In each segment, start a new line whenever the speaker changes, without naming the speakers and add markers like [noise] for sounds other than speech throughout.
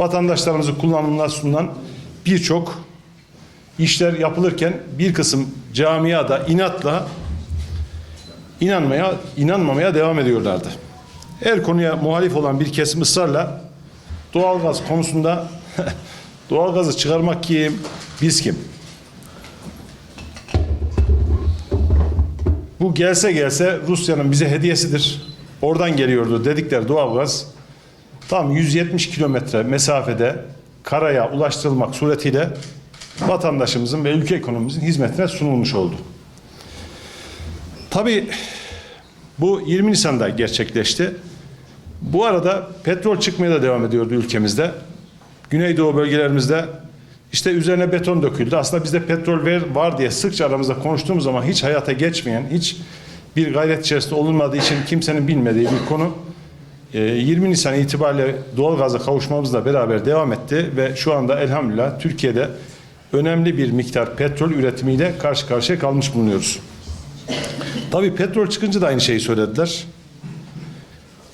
vatandaşlarımızı kullanımına sunulan birçok işler yapılırken bir kısım camiada inatla inanmaya, inanmamaya devam ediyorlardı. Her konuya muhalif olan bir kesim ısrarla doğalgaz konusunda [laughs] doğalgazı çıkarmak kim, biz kim? Bu gelse gelse Rusya'nın bize hediyesidir. Oradan geliyordu dedikleri doğalgaz tam 170 kilometre mesafede karaya ulaştırılmak suretiyle vatandaşımızın ve ülke ekonomimizin hizmetine sunulmuş oldu. Tabii bu 20 Nisan'da gerçekleşti. Bu arada petrol çıkmaya da devam ediyordu ülkemizde. Güneydoğu bölgelerimizde işte üzerine beton döküldü. Aslında bizde petrol ver- var diye sıkça aramızda konuştuğumuz zaman hiç hayata geçmeyen, hiç bir gayret içerisinde olunmadığı için kimsenin bilmediği bir konu. Ee, 20 Nisan itibariyle doğalgaza kavuşmamızla beraber devam etti ve şu anda elhamdülillah Türkiye'de önemli bir miktar petrol üretimiyle karşı karşıya kalmış bulunuyoruz. Tabii petrol çıkınca da aynı şeyi söylediler.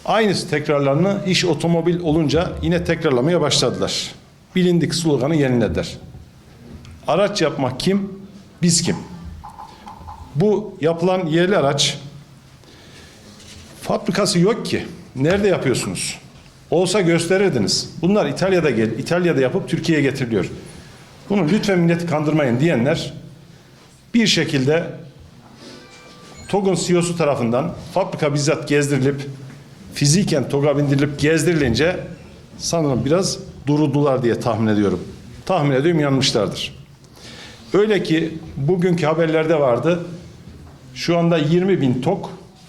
Aynısı tekrarlarını iş otomobil olunca yine tekrarlamaya başladılar. Bilindik sloganı yenilediler. Araç yapmak kim? Biz kim? Bu yapılan yerli araç fabrikası yok ki. Nerede yapıyorsunuz? Olsa gösterirdiniz. Bunlar İtalya'da gel, İtalya'da yapıp Türkiye'ye getiriliyor. Bunu lütfen milleti kandırmayın diyenler bir şekilde TOG'un CEO'su tarafından fabrika bizzat gezdirilip fiziken TOG'a bindirilip gezdirilince sanırım biraz duruldular diye tahmin ediyorum. Tahmin ediyorum yanmışlardır. Öyle ki bugünkü haberlerde vardı. Şu anda 20 bin TOG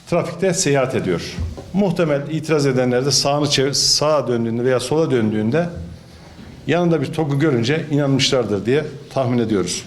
trafikte seyahat ediyor. Muhtemel itiraz edenler de sağını çevir, sağa döndüğünde veya sola döndüğünde yanında bir TOG'u görünce inanmışlardır diye tahmin ediyoruz.